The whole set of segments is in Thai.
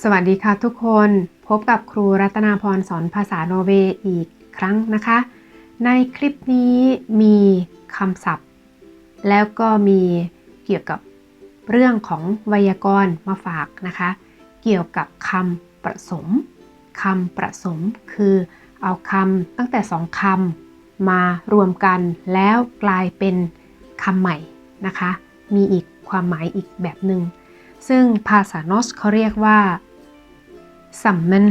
สวัสดีค่ะทุกคน พบกับครูรัตนาพรสอนภาษาโนเวย์อีกครั้งนะคะ ในคลิปนี้มีคำศัพท์ แล้วก็มีเกี่ยวกับเรื่องของไวยากรณ์มาฝากนะคะ เกี่ยวกับคำประสมคำประสมคือเอาคำตั้งแต่สองคำมารวมกันแล้วกลายเป็นคำใหม่นะคะ มีอีกความหมายอีกแบบหนึ่ง ซึ่งภาษานอสเขาเรียกว่า sammen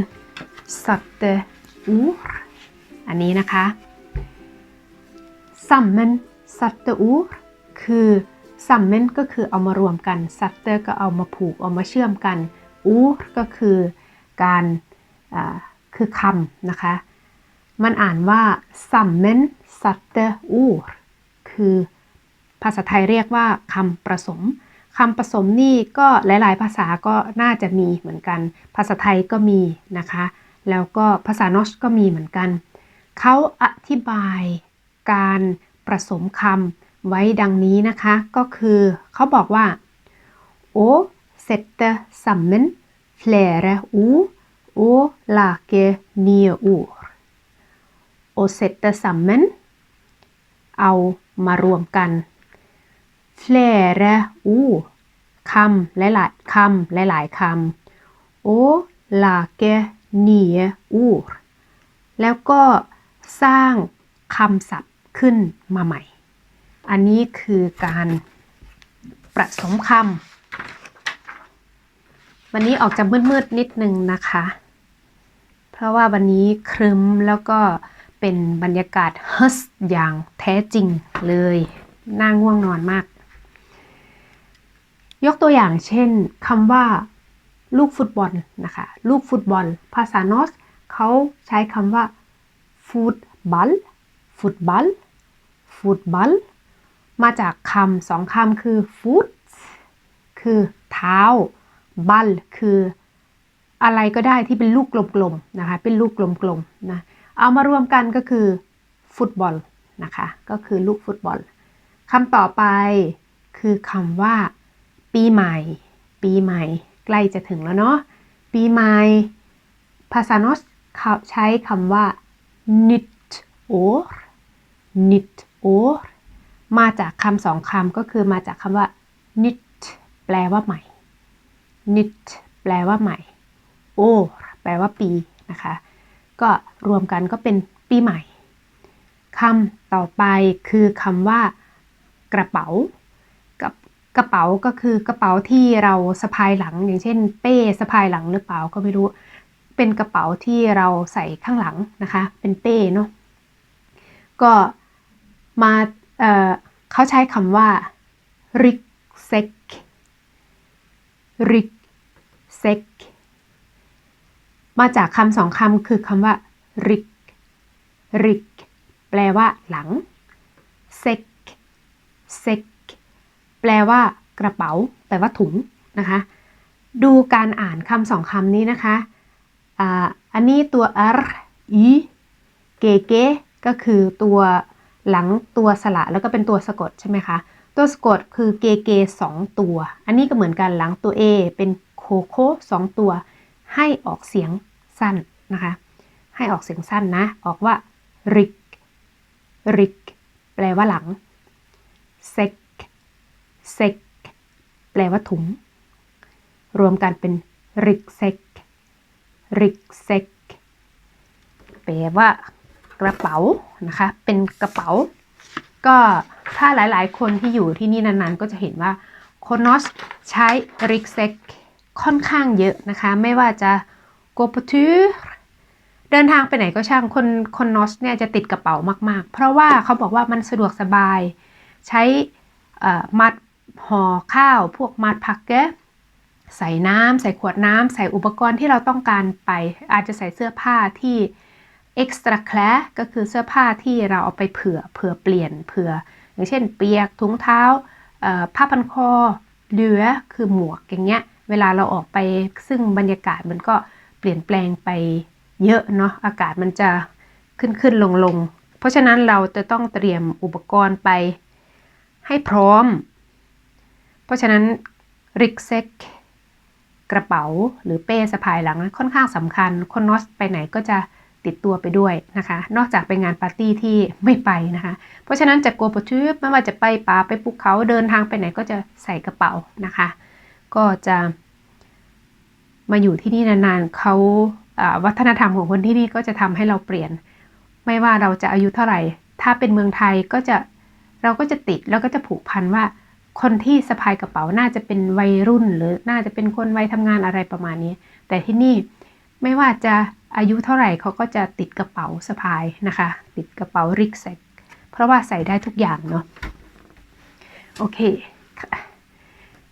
satte ord อันนี้นะคะ sammen satte ord คือ sammen ก็คือเอามารวมกัน satte ก็เอามาผูกเอามาเชื่อมกัน ord ก็คือการคือคำนะคะ มันอ่านว่า sammen satte ord คือ ภาษาไทยเรียกว่าคำประสม คำผสมนี่ก็หลาย ๆ ภาษาก็น่าจะมีเหมือนกัน ภาษาไทยก็มีนะคะ แล้วก็ภาษานอชก็มีเหมือนกัน เขาอธิบายการผสมคำไว้ดังนี้นะคะ ก็คือเขาบอกว่า å sette sammen flere ord og lage nye ord å sette sammen เอามารวมกัน flere ord คำหลายๆคำหลายๆคำ och lage nye ord แล้วก็สร้างคำศัพท์ขึ้นมาใหม่ อันนี้คือการประสมคำวันนี้ออกจะมืดๆนิดนึงนะคะ เพราะว่าวันนี้ครึ้มแล้วก็เป็นบรรยากาศเฮัสอย่างแท้จริงเลยน่าง่วงนอนมาก ยกตัวอย่างเช่นคำว่า ลูกฟุตบอลนะคะลูกฟุตบอล ภาษานอสเขาใช้คำว่าฟุตบอลฟุตบอลฟุตบอลมาจากคำสองคำคือฟุตคือเท้าบัลคืออะไรก็ได้ที่เป็นลูกกลมๆนะคะเป็นลูกกลมๆนะเอามารวมกันก็คือฟุตบอลนะคะก็คือลูกฟุตบอลคำต่อไปคือคำว่า ปีใหม่ ปีใหม่ ใกล้จะถึงแล้วเนาะ ปีใหม่ ภาษานอสเขาใช้คำว่า nytt år nytt år มาจากคำสองคำก็คือมาจากคำว่า nyt แปลว่าใหม่ nytt แปลว่าใหม่ år แปลว่าปีนะคะ ก็รวมกันก็เป็นปีใหม่คำต่อไปคือคำว่ากระเป๋า กระเป๋าก็คือกระเป๋าที่เราสะพายหลัง อย่างเช่น เป้สะพายหลังหรือเปล่าก็ไม่รู้ เป็นกระเป๋าที่เราใส่ข้างหลังนะคะ เป็นเป้เนาะก็มาเเขาใช้คำว่า ryggsäck ryggsäck มาจากคำสองคำคือคำว่า ryck ryck แปลว่าหลัง säck säck แปลว่ากระเป๋า แปลว่าถุงนะคะ ดูการอ่านคำสองคำนี้นะคะอันนี้ตัว r i เกเกก็คือตัวหลังตัวสระแล้วก็เป็นตัวสะกดใช่ไหมคะตัวสะกดคือเกเกสองตัว อันนี้ก็เหมือนกันหลังตัว A เป็นโคโคสองตัว ให้ออกเสียงสั้นนะคะ ให้ออกเสียงสั้นนะ ออกว่า rick rick แปลว่าหลังเซก sek sek แปลว่าถุง รวมกันเป็น rick sek rick sek แปลว่ากระเป๋านะคะ เป็นกระเป๋า ก็ถ้าหลายๆ คนที่อยู่ที่นี่นานๆ ก็จะเห็นว่าโคนอสใช้ rick sek ค่อนข้างเยอะนะคะ ไม่ว่าจะ go på tur เดินทางไปไหนก็ช่างคนคนนอสเนี่ยจะติดกระเป๋ามาก ๆ เพราะว่าเขาบอกว่ามันสะดวกสบาย ใช้มัด ห่อข้าวพวกมัดพักเกใส่น้ำใส่ขวดน้ำใส่อุปกรณ์ที่เราต้องการไป อาจจะใส่เสื้อผ้าที่ extra class ก็คือเสื้อผ้าที่เราเอาไปเผื่อเผื่อเปลี่ยนเผื่อ อย่างเช่น เปียกถุงเท้าผ้าพันคอเหลือคือหมวกอย่างเงี้ย เวลาเราออกไปซึ่งบรรยากาศมันก็เปลี่ยนแปลงไปเยอะเนาะอากาศมันจะขึ้นขึ้นลงลงเพราะฉะนั้นเราจะต้องเตรียมอุปกรณ์ไปให้พร้อม ราะฉะนั้นริกเซ็กกระเป๋าหรือเป้สะพายหลังค่อนข้างสำคัญ คนนอสไปไหนก็จะติดตัวไปด้วยนะคะ นอกจากไปงานปาร์ตี้ที่ไม่ไปนะคะ เพราะฉะนั้นจะโกโปทูบไม่ว่าจะไปป่าไปภูเขาเดินทางไปไหนก็จะใส่กระเป๋านะคะ ก็จะมาอยู่ที่นี่นานๆเขาวัฒนธรรมของคนที่นี่ก็จะทำให้เราเปลี่ยน ไม่ว่าเราจะอายุเท่าไหร่ ถ้าเป็นเมืองไทยก็จะเราก็จะติดแล้วก็จะผูกพันว่า คนที่สะพายกระเป๋าน่าจะเป็นวัยรุ่น หรือน่าจะเป็นคนวัยทำงานอะไรประมาณนี้ แต่ที่นี่ไม่ว่าจะอายุเท่าไหร่เขาก็จะติดกระเป๋าสะพายนะคะ ติดกระเป๋าริกแซกเพราะว่าใส่ได้ทุกอย่างเนาะโอเค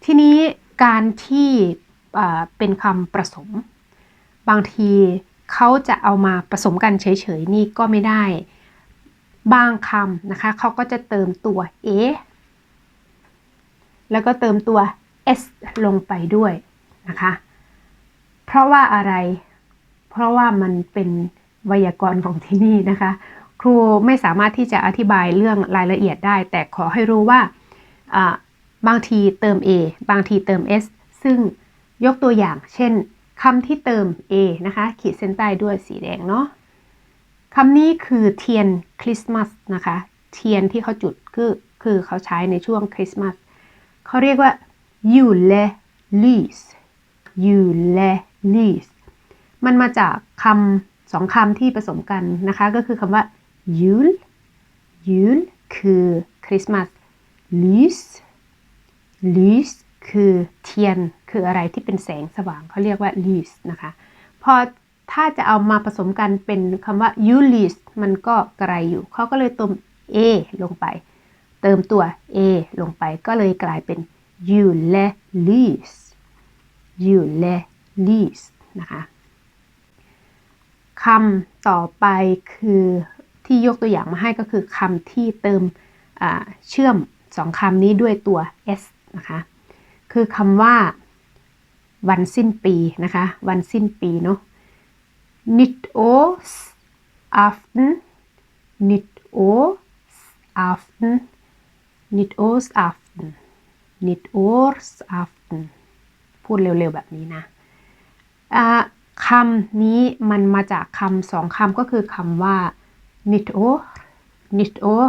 ทีนี้การที่เป็นคำประสม บางทีเขาจะเอามาผสมกันเฉยๆนี่ก็ไม่ได้ บางคำนะคะเขาก็จะเติมตัวเอ แล้วก็เติมตัว s ลงไปด้วยนะคะ เพราะว่าอะไร เพราะว่ามันเป็นไวยากรณ์ของที่นี่นะคะ ครูไม่สามารถที่จะอธิบายเรื่องรายละเอียดได้ แต่ขอให้รู้ว่าบางทีเติม a บางทีเติม s ซึ่งยกตัวอย่าง เช่นคำที่เติม a นะคะ ขีดเส้นใต้ด้วยสีแดงเนาะคำนี้คือเทียนคริสต์มาสนะคะ เทียนที่เขาจุดคือคือเขาใช้ในช่วงคริสต์มาส เขาเรียกว่า jule lys jule lys มันมาจากคำสองคำที่ผสมกันนะคะ ก็คือคำว่า jul jul คือคริสต์มาส lys lys คือเทียน คืออะไรที่เป็นแสงสว่างเขาเรียกว่า lys นะคะ พอถ้าจะเอามาผสมกันเป็นคำว่า u l y s มันก็ไกลอยู่ เขาก็เลยตม a ลงไป เติมตัว a ลงไปก็เลยกลายเป็น you l e l y s u l e l y s นะคะคำต่อไปคือที่ยกตัวอย่างมาให้ก็คือคำที่เติมเชื่อมสองคำนี้ด้วยตัว s นะคะ คือคำว่าวันสิ้นปีนะคะ วันสิ้นปีเนาะ nit o s a f t e n nit o s a f t e n nyttårsaften nyttårsaften nyttårsaften nyttårsaften พูดเร็วๆแบบนี้นะคำนี้มันมาจากคำสองคำก็คือคำว่า nyttår nyttår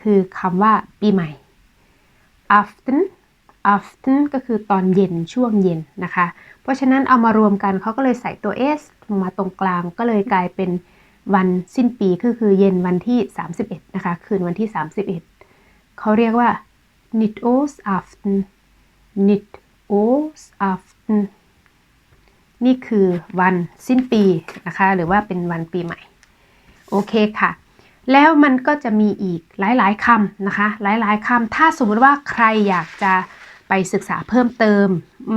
คือคำว่าปีใหม่ aften aften ก็คือตอนเย็นช่วงเย็นนะคะ เพราะฉะนั้นเอามารวมกันเขาก็เลยใส่ตัว s มาตรงกลางก็เลยกลายเป็นวันสิ้นปีก็คือเย็นวันที่ 31 นะคะ คืนวันที่ 31 เขาเรียกว่า n i t o s aften n i t o s aften นี่คือวันสิ้นปีนะคะ หรือว่าเป็นวันปีใหม่ โอเคค่ะ แล้วมันก็จะมีอีกหลาย ๆคำนะคะ หลายๆคำถ้าสมมติว่าใครอยากจะไปศึกษาเพิ่มเติม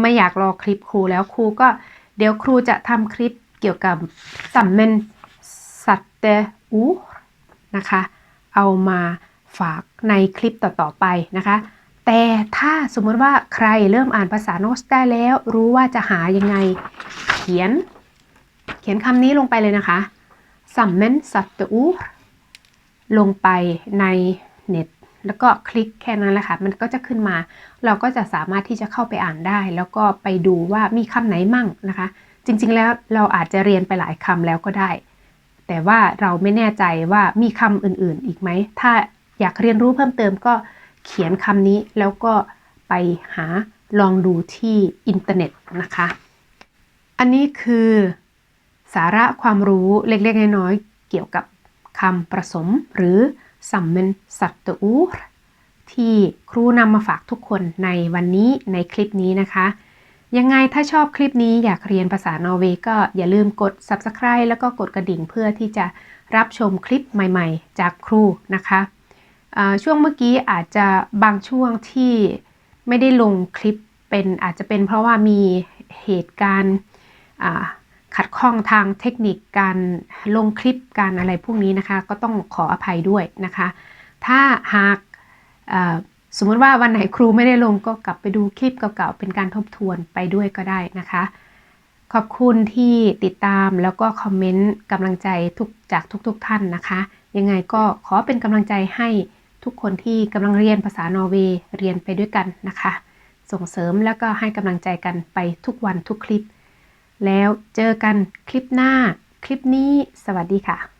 ไม่อยากรอคลิปครูแล้วครูก็เดี๋ยวครูจะทำคลิปเกี่ยวกับสัมเมนสัตเตอูนะคะ เอามาฝาก ในคลิปต่อๆไปนะคะ แต่ถ้าสมมติว่าใครเริ่มอ่านภาษาโนสได้แล้ว รู้ว่าจะหายังไง เขียน เขียนคำนี้ลงไปเลยนะคะสัมเมนสัตตูลงไปในเน็ตแล้วก็คลิกแค่นั้นแหละค่ะ มันก็จะขึ้นมา เราก็จะสามารถที่จะเข้าไปอ่านได้ แล้วก็ไปดูว่ามีคำไหนมั่งนะคะ จริงๆ แล้วเราอาจจะเรียนไปหลายคำแล้วก็ได้ แต่ว่าเราไม่แน่ใจว่ามีคำอื่นๆ อีกไหม ถ้า อยากเรียนรู้เพิ่มเติมก็เขียนคำนี้แล้วก็ไปหาลองดูที่อินเทอร์เน็ตนะคะ อันนี้คือสาระความรู้เล็กๆ น้อยๆ เกี่ยวกับคำประสมหรือสัมเมนสัตตูที่ครูนำมาฝากทุกคนในวันนี้ในคลิปนี้นะคะ ยังไงถ้าชอบคลิปนี้อยากเรียนภาษานอร์เวย์ก็อย่าลืมกด subscribe แล้วก็กดกระดิ่งเพื่อที่จะรับชมคลิปใหม่ๆ จากครูนะคะ ช่วงเมื่อกี้อาจจะบางช่วงที่ไม่ได้ลงคลิปเป็นอาจจะเป็นเพราะว่ามีเหตุการณ์ขัดข้องทางเทคนิคการลงคลิปการอะไรพวกนี้นะคะ ก็ต้องขออภัยด้วยนะคะ ถ้าหากสมมติว่าวันไหนครูไม่ได้ลงก็กลับไปดูคลิปเก่าๆเป็นการทบทวนไปด้วยก็ได้นะคะ ขอบคุณที่ติดตามแล้วก็คอมเมนต์กำลังใจทุกจากทุกๆทท่านนะคะ ยังไงก็ขอเป็นกำลังใจให้ ทุกคนที่กำลังเรียนภาษานอร์เวย์เรียนไปด้วยกันนะคะ ส่งเสริมแล้วก็ให้กำลังใจกันไปทุกวันทุกคลิป แล้วเจอกันคลิปหน้าคลิปนี้ สวัสดีค่ะ